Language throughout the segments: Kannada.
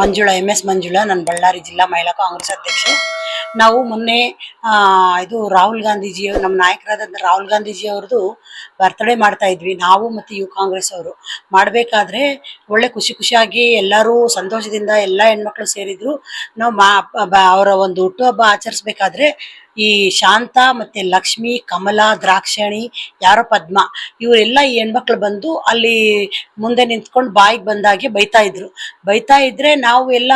ಮಂಜುಳಾ ಎಂ ಎಸ್ ಮಂಜುಳಾ, ನಾನು ಬಳ್ಳಾರಿ ಜಿಲ್ಲಾ ಮಹಿಳಾ ಕಾಂಗ್ರೆಸ್ ಅಧ್ಯಕ್ಷೆ ನಾವು ಮೊನ್ನೆ ಇದು ರಾಹುಲ್ ಗಾಂಧೀಜಿ ನಮ್ಮ ನಾಯಕರಾದಂಥ ರಾಹುಲ್ ಗಾಂಧೀಜಿ ಅವ್ರದ್ದು ಬರ್ತಡೇ ಮಾಡ್ತಾ ಇದ್ವಿ. ನಾವು ಮತ್ತು ಯು ಕಾಂಗ್ರೆಸ್ ಅವರು. ಮಾಡಬೇಕಾದ್ರೆ ಒಳ್ಳೆ ಖುಷಿ ಖುಷಿಯಾಗಿ ಎಲ್ಲರೂ ಸಂತೋಷದಿಂದ ಎಲ್ಲ ಹೆಣ್ಮಕ್ಳು ಸೇರಿದ್ರು. ನಾವು ಮಾ ಅವರ ಒಂದು ಹುಟ್ಟುಹಬ್ಬ ಆಚರಿಸ್ಬೇಕಾದ್ರೆ ಈ ಶಾಂತ ಮತ್ತೆ ಲಕ್ಷ್ಮಿ, ಕಮಲ, ದ್ರಾಕ್ಷಣಿ, ಯಾರೋ ಪದ್ಮ, ಇವರೆಲ್ಲ ಈ ಹೆಣ್ಮಕ್ಳು ಬಂದು ಅಲ್ಲಿ ಮುಂದೆ ನಿಂತ್ಕೊಂಡು ಬಾಯಿಗೆ ಬಂದಾಗೆ ಬೈತಾ ಇದ್ರು. ಬೈತಾ ಇದ್ರೆ ನಾವು ಎಲ್ಲ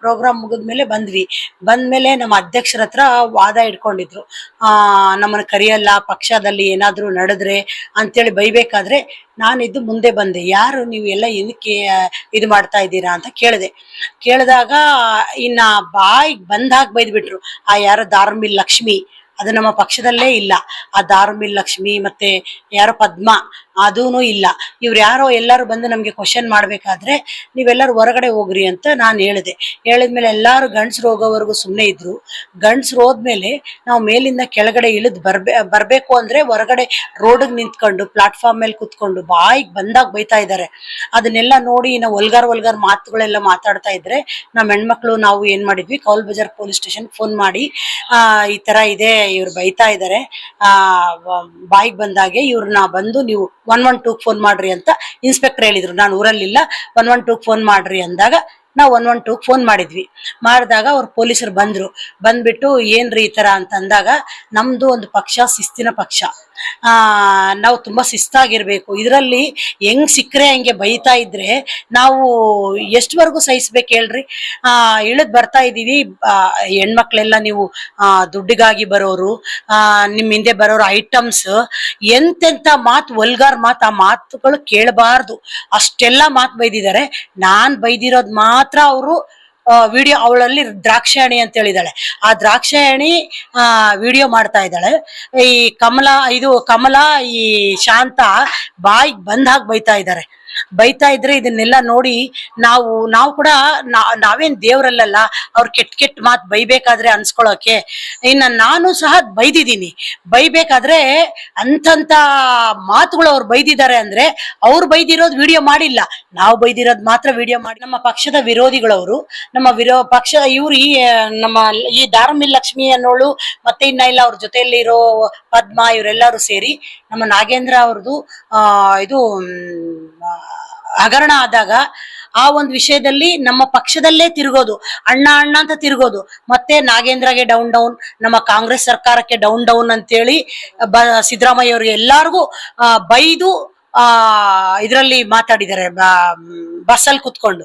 ಪ್ರೋಗ್ರಾಮ್ ಮುಗಿದ್ಮೇಲೆ ಬಂದ್ವಿ. ಬಂದ್ಮೇಲೆ ನಮ್ಮ ಅಧ್ಯಕ್ಷರ ಹತ್ರ ವಾದ ಇಟ್ಕೊಂಡಿದ್ರು. ನಮ್ಮನ್ನು ಕರೆಯಲ್ಲ, ಪಕ್ಷದಲ್ಲಿ ಏನಾದರೂ ನಡೆದ್ರೆ ಅಂತೇಳಿ ಬೈಬೇಕಾದ್ರೆ ನಾನಿದ್ದು ಮುಂದೆ ಬಂದೆ. ಯಾರು ನೀವು ಎಲ್ಲ ಏನಕ್ಕೆ ಇದು ಮಾಡ್ತಾ ಇದ್ದೀರಾ ಅಂತ ಕೇಳಿದೆ. ಕೇಳಿದಾಗ, ಇನ್ನ ಬಾಯಿಗೆ ಬಂದಾಗ ಬೈದ್ಬಿಟ್ರು. ಆ, ಯಾರೋ ದಾರ್ಮಿಲ್ ಲಕ್ಷ್ಮಿ. ಅದು ನಮ್ಮ ಪಕ್ಷದಲ್ಲೇ ಇಲ್ಲ. ಆ ದಾರುಮಿಲ್ ಲಕ್ಷ್ಮಿ ಮತ್ತೆ ಯಾರೋ ಪದ್ಮ ಅದೂ ಇಲ್ಲ. ಇವ್ರು ಯಾರೋ ಎಲ್ಲರೂ ಬಂದು ನಮಗೆ ಕ್ವಶನ್ ಮಾಡ್ಬೇಕಾದ್ರೆ ನೀವೆಲ್ಲರೂ ಹೊರಗಡೆ ಹೋಗ್ರಿ ಅಂತ ನಾನು ಹೇಳಿದೆ. ಹೇಳಿದ್ಮೇಲೆ ಎಲ್ಲರೂ ಗಂಡಸ್ರು ಹೋಗೋವರೆಗೂ ಸುಮ್ಮನೆ ಇದ್ರು. ಗಂಡಸ್ರು ಹೋದ್ಮೇಲೆ ನಾವು ಮೇಲಿಂದ ಕೆಳಗಡೆ ಇಳಿದು ಬರ್ಬೇ, ಬರಬೇಕು ಅಂದ್ರೆ ಹೊರಗಡೆ ರೋಡಿಗೆ ನಿಂತ್ಕೊಂಡು ಪ್ಲಾಟ್ಫಾರ್ಮ್ ಮೇಲೆ ಕುತ್ಕೊಂಡು ಬಾಯಿಗೆ ಬಂದಾಗ ಬೈತಾ ಇದ್ದಾರೆ ಅದನ್ನೆಲ್ಲ ನೋಡಿ ನಾವು ಒಲ್ಗಾರ್ ಒಲ್ಗಾರ್ ಮಾತುಗಳೆಲ್ಲ ಮಾತಾಡ್ತಾ ಇದ್ರೆ ನಮ್ಮ ಹೆಣ್ಮಕ್ಳು ನಾವು ಏನ್ ಮಾಡಿದ್ವಿ? Cowl Bazaar police station phone ಮಾಡಿ ಈ ತರ ಇದೆ, ಇವ್ರು ಬೈತಾ ಇದ್ದಾರೆ ಬಾಯಿಗೆ ಬಂದಾಗೆ ಇವ್ರನ್ನ ಬಂದು ನೀವು ಒನ್ ಒನ್ ಟೂಗ್ ಫೋನ್ ಮಾಡ್ರಿ ಅಂತ ಇನ್ಸ್ಪೆಕ್ಟರ್ ಹೇಳಿದ್ರು. ನಾನು ಊರಲ್ಲಿಲ್ಲ. ಒನ್ ಒನ್ ಟೂಗ್ ಫೋನ್ ಮಾಡ್ರಿ ಅಂದಾಗ ನಾವು ಒನ್ ಒನ್ ಟೂಗೆ ಫೋನ್ ಮಾಡಿದ್ವಿ. ಮಾಡಿದಾಗ ಅವ್ರು ಪೊಲೀಸರು ಬಂದರು. ಬಂದ್ಬಿಟ್ಟು ಏನ್ರಿ ಈ ತರ ಅಂತ ಅಂದಾಗ ನಮ್ದು ಒಂದು ಪಕ್ಷ ಶಿಸ್ತಿನ ಪಕ್ಷ. ನಾವು ತುಂಬಾ ಶಿಸ್ತಾಗಿರಬೇಕು. ಇದರಲ್ಲಿ ಹೆಂಗ್ ಸಿಕ್ಕರೆ ಹಂಗೆ ಬೈತಾ ಇದ್ರೆ ನಾವು ಎಷ್ಟುವರೆಗೂ ಸಹಿಸ್ಬೇಕು ಹೇಳ್ರಿ. ಇಳಿದು ಬರ್ತಾ ಇದೀವಿ. ಆ, ಹೆಣ್ಮಕ್ಳೆಲ್ಲ ನೀವು ದುಡ್ಡಿಗಾಗಿ ಬರೋರು ನಿಮ್ಮ ನಿಮ್ ಹಿಂದೆ ಬರೋರು ಐಟಮ್ಸ್ ಎಂತೆಂಥ ಮಾತು ಒಲ್ಗಾರ್ ಮಾತು ಆ ಮಾತುಗಳು ಕೇಳಬಾರ್ದು. ಅಷ್ಟೆಲ್ಲ ಮಾತು ಬೈದಿದ್ದಾರೆ. ನಾನ್ ಬೈದಿರೋದ್ ಮಾತ್ರ ಅವರು ವಿಡಿಯೋ ಅವಳಲ್ಲಿ ದ್ರಾಕ್ಷಾಯಣಿ ಅಂತ ಹೇಳಿದಾಳೆ. ಆ ದ್ರಾಕ್ಷಾಯಣಿ ವಿಡಿಯೋ ಮಾಡ್ತಾ ಇದ್ದಾಳೆ. ಈ ಕಮಲ, ಇದು ಕಮಲ, ಈ ಶಾಂತ ಬಾಯಿಗೆ ಬಂದ್ ಹಾಕಿ ಬೈತಾ ಇದ್ದಾರೆ ಬೈತಾ ಇದ್ರೆ ಇದನ್ನೆಲ್ಲ ನೋಡಿ ನಾವು ನಾವು ಕೂಡ ನಾವೇನ್ ದೇವ್ರಲ್ಲಲ್ಲ, ಅವ್ರ ಕೆಟ್ಟ ಕೆಟ್ಟ ಮಾತು ಬೈಬೇಕಾದ್ರೆ ಅನ್ಸ್ಕೊಳಕ್ಕೆ. ಇನ್ನ ನಾನು ಸಹ ಬೈದಿದ್ದೀನಿ. ಬೈಬೇಕಾದ್ರೆ ಅಂತಂತ ಮಾತುಗಳು ಅವ್ರು ಬೈದಿದ್ದಾರೆ ಅಂದ್ರೆ ಅವ್ರು ಬೈದಿರೋದು ವಿಡಿಯೋ ಮಾಡಿಲ್ಲ. ನಾವು ಬೈದಿರೋದು ಮಾತ್ರ ವಿಡಿಯೋ ಮಾಡಿ. ನಮ್ಮ ಪಕ್ಷದ ವಿರೋಧಿಗಳವರು, ನಮ್ಮ ವಿರೋ, ಪಕ್ಷ ಇವ್ರು ಈ, ನಮ್ಮ ಈ ದಾರಮಿ ಲಕ್ಷ್ಮಿ ಅನ್ನೋಳು ಮತ್ತೆ ಇನ್ನ ಇಲ್ಲ ಅವ್ರ ಜೊತೆಯಲ್ಲಿ ಇರೋ ಪದ್ಮ ಇವರೆಲ್ಲರೂ ಸೇರಿ ನಮ್ಮ ನಾಗೇಂದ್ರ ಅವ್ರದ್ದು ಇದು ಹಗರಣ ಆದಾಗ ಆ ಒಂದು ವಿಷಯದಲ್ಲಿ ನಮ್ಮ ಪಕ್ಷದಲ್ಲೇ ತಿರುಗೋದು, ಅಣ್ಣ ಅಣ್ಣ ಅಂತ ತಿರುಗೋದು. ಮತ್ತೆ ನಾಗೇಂದ್ರಗೆ ಡೌನ್ ಡೌನ್ ನಮ್ಮ ಕಾಂಗ್ರೆಸ್ ಸರ್ಕಾರಕ್ಕೆ ಡೌನ್ ಡೌನ್ ಅಂತೇಳಿ ಬ, ಸಿದ್ದರಾಮಯ್ಯ ಅವರಿಗೆ ಎಲ್ಲಾರ್ಗೂ ಬೈದು ಇದರಲ್ಲಿ ಮಾತಾಡಿದ್ದಾರೆ ಬಸ್ಸಲ್ಲಿ ಕುತ್ಕೊಂಡು.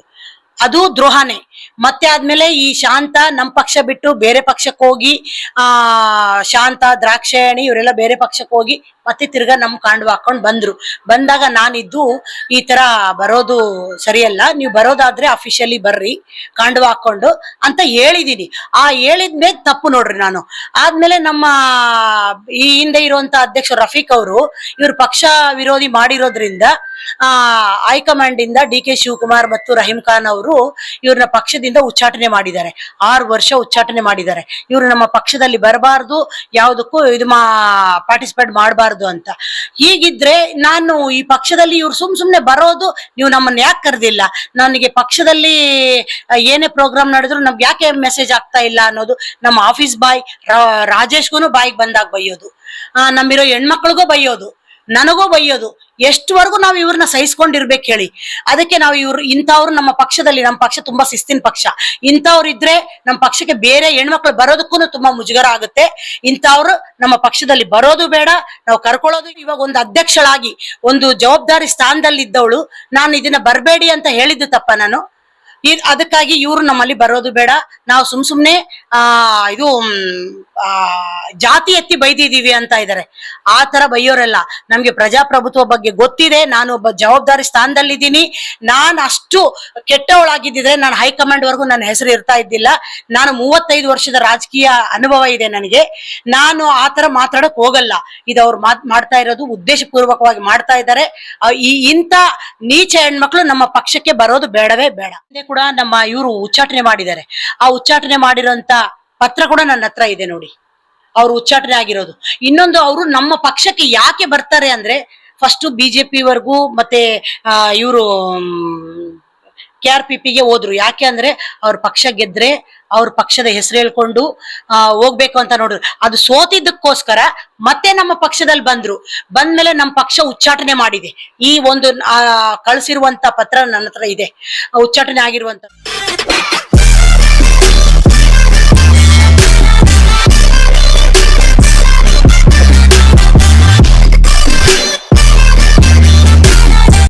ಅದು ದ್ರೋಹನೆ. ಮತ್ತೆ ಆದ್ಮೇಲೆ ಈ ಶಾಂತ ನಮ್ ಪಕ್ಷ ಬಿಟ್ಟು ಬೇರೆ ಪಕ್ಷಕ್ಕೆ ಹೋಗಿ, ಆ, ಶಾಂತ ದ್ರಾಕ್ಷಾಯಣಿ ಇವರೆಲ್ಲ ಬೇರೆ ಪಕ್ಷಕ್ಕೆ ಹೋಗಿ ಮತ್ತೆ ತಿರ್ಗಾ ನಮ್ ಕಾಂಡ್ವ ಹಾಕೊಂಡ್ ಬಂದ್ರು. ಬಂದಾಗ ನಾನಿದ್ದು ಈ ತರ ಬರೋದು ಸರಿಯಲ್ಲ, ನೀವು ಬರೋದಾದ್ರೆ ಅಫಿಷಿಯಲಿ ಬರ್ರಿ, ಕಾಂಡ್ವ ಹಾಕೊಂಡು ಅಂತ ಹೇಳಿದೀನಿ. ಆ ಹೇಳಿದ್ಮೇಲೆ ತಪ್ಪು ನೋಡ್ರಿ ನಾನು. ಆದ್ಮೇಲೆ ನಮ್ಮ, ಈ ಹಿಂದೆ ಇರುವಂತ ಅಧ್ಯಕ್ಷ ರಫೀಕ್ ಅವರು ಇವ್ರ ಪಕ್ಷ ವಿರೋಧಿ ಮಾಡಿರೋದ್ರಿಂದ ಆ ಹೈಕಮಾಂಡ್ ಇಂದ ಡಿ ಕೆ ಶಿವಕುಮಾರ್ ಮತ್ತು ರಹೀಂ ಖಾನ್ ಅವರು ಇವ್ರನ್ನ ಪಕ್ಷದಿಂದ ಉಚ್ಚಾಟನೆ ಮಾಡಿದ್ದಾರೆ. ಆರು ವರ್ಷ ಉಚ್ಚಾಟನೆ ಮಾಡಿದ್ದಾರೆ. ಇವರು ನಮ್ಮ ಪಕ್ಷದಲ್ಲಿ ಬರಬಾರ್ದು ಯಾವುದಕ್ಕೂ ಇದು ಮಾ ಪಾರ್ಟಿಸಿಪೇಟ್ ಮಾಡಬಾರ್ದು ಅಂತ. ಹೀಗಿದ್ರೆ ನಾನು ಈ ಪಕ್ಷದಲ್ಲಿ ಇವ್ರು ಸುಮ್ ಸುಮ್ನೆ ಬರೋದು ನೀವು ನಮ್ಮನ್ನ ಯಾಕೆ ಕರೆದಿಲ್ಲ? ನನಗೆ ಪಕ್ಷದಲ್ಲಿ ಏನೇ ಪ್ರೋಗ್ರಾಮ್ ನಡೆದ್ರು ನಮ್ಗೆ ಯಾಕೆ ಮೆಸೇಜ್ ಆಗ್ತಾ ಇಲ್ಲ ಅನ್ನೋದು ನಮ್ಮ ಆಫೀಸ್ ಬಾಯ್ ರಾಜೇಶ್ಗೂ ಬಾಯಿಗೆ ಬಂದಾಗ ಬೈಯೋದು. ಆ, ನಮ್ಮಿರೋ ಹೆಣ್ಮಕ್ಳಿಗೂ ಬೈಯೋದು. ನನಗೂ ಬೈಯೋದು. ಎಷ್ಟುವರೆಗೂ ನಾವು ಇವ್ರನ್ನ ಸಹಿಸ್ಕೊಂಡಿರ್ಬೇಕು ಹೇಳಿ. ಅದಕ್ಕೆ ನಾವು ಇವ್ರು ಇಂಥವ್ರು ನಮ್ಮ ಪಕ್ಷದಲ್ಲಿ, ನಮ್ಮ ಪಕ್ಷ ತುಂಬಾ ಶಿಸ್ತಿನ ಪಕ್ಷ. ಇಂಥವ್ರು ಇದ್ರೆ ನಮ್ಮ ಪಕ್ಷಕ್ಕೆ ಬೇರೆ ಹೆಣ್ಮಕ್ಳು ಬರೋದಕ್ಕೂ ತುಂಬಾ ಮುಜುಗರ ಆಗುತ್ತೆ. ಇಂಥವ್ರು ನಮ್ಮ ಪಕ್ಷದಲ್ಲಿ ಬರೋದು ಬೇಡ. ನಾವು ಕರ್ಕೊಳ್ಳೋದು ಇವಾಗ ಒಂದು ಅಧ್ಯಕ್ಷಳಾಗಿ, ಒಂದು ಜವಾಬ್ದಾರಿ ಸ್ಥಾನದಲ್ಲಿ ಇದ್ದವಳು ನಾನು ಇದನ್ನ ಬರಬೇಡಿ ಅಂತ ಹೇಳಿದ್ದು ತಪ್ಪ ನಾನು. ಅದಕ್ಕಾಗಿ ಇವ್ರು ನಮ್ಮಲ್ಲಿ ಬರೋದು ಬೇಡ. ನಾವು ಸುಮ್ ಸುಮ್ನೆ ಆ, ಇದು ಆ, ಜಾತಿ ಎತ್ತಿ ಬೈದಿದೀವಿ ಅಂತ ಇದ್ದಾರೆ ಆ ತರ ಬೈಯೋರೆಲ್ಲ. ನಮ್ಗೆ ಪ್ರಜಾಪ್ರಭುತ್ವ ಬಗ್ಗೆ ಗೊತ್ತಿದೆ. ನಾನು ಒಬ್ಬ ಜವಾಬ್ದಾರಿ ಸ್ಥಾನದಲ್ಲಿದ್ದೀನಿ. ನಾನು ಅಷ್ಟು ಕೆಟ್ಟವಳಾಗಿದ್ದಿದ್ರೆ ನಾನು ಹೈಕಮಾಂಡ್ ವರೆಗೂ ನನ್ನ ಹೆಸರು ಇರ್ತಾ ಇದ್ದಿಲ್ಲ. ನಾನು ಮೂವತ್ತೈದು ವರ್ಷದ ರಾಜಕೀಯ ಅನುಭವ ಇದೆ ನನಗೆ. ನಾನು ಆ ತರ ಮಾತಾಡಕ್ ಹೋಗಲ್ಲ. ಇದು ಅವ್ರು ಮಾತ್, ಮಾಡ್ತಾ ಇರೋದು ಉದ್ದೇಶ ಪೂರ್ವಕವಾಗಿ ಮಾಡ್ತಾ ಇದ್ದಾರೆ. ಈ ಇಂಥ ನೀಚ ಹೆಣ್ಮಕ್ಳು ನಮ್ಮ ಪಕ್ಷಕ್ಕೆ ಬರೋದು ಬೇಡವೇ ಬೇಡ. ಕೂಡ ನಮ್ಮ ಇವರು ಉಚ್ಚಾಟನೆ ಮಾಡಿದ್ದಾರೆ. ಆ ಉಚ್ಚಾಟನೆ ಮಾಡಿರೋಂತ ಪತ್ರ ಕೂಡ ನನ್ನ ಹತ್ರ ಇದೆ ನೋಡಿ. ಅವ್ರು ಉಚ್ಚಾಟನೆ ಆಗಿರೋದು. ಇನ್ನೊಂದು ಅವರು ನಮ್ಮ ಪಕ್ಷಕ್ಕೆ ಯಾಕೆ ಬರ್ತಾರೆ ಅಂದ್ರೆ ಫಸ್ಟ್ ಬಿಜೆಪಿ ವರ್ಗೂ ಮತ್ತೆ ಇವರು ಕೆ ಆರ್ ಪಿ ಪಿಗೆ ಹೋದ್ರು. ಯಾಕೆ ಅಂದ್ರೆ ಅವ್ರ ಪಕ್ಷ ಗೆದ್ರೆ ಅವ್ರ ಪಕ್ಷದ ಹೆಸರು ಹೇಳ್ಕೊಂಡು ಹೋಗ್ಬೇಕು ಅಂತ ನೋಡ್ರು ಅದು ಸೋತಿದ್ದಕ್ಕೋಸ್ಕರ ಮತ್ತೆ ನಮ್ಮ ಪಕ್ಷದಲ್ಲಿ ಬಂದ್ರು. ಬಂದ್ಮೇಲೆ ನಮ್ಮ ಪಕ್ಷ ಉಚ್ಚಾಟನೆ ಮಾಡಿದೆ. ಈ ಒಂದು ಕಳ್ಸಿರುವಂತ ಪತ್ರ ನನ್ನ ಹತ್ರ ಇದೆ. ಉಚ್ಚಾಟನೆ ಆಗಿರುವಂತ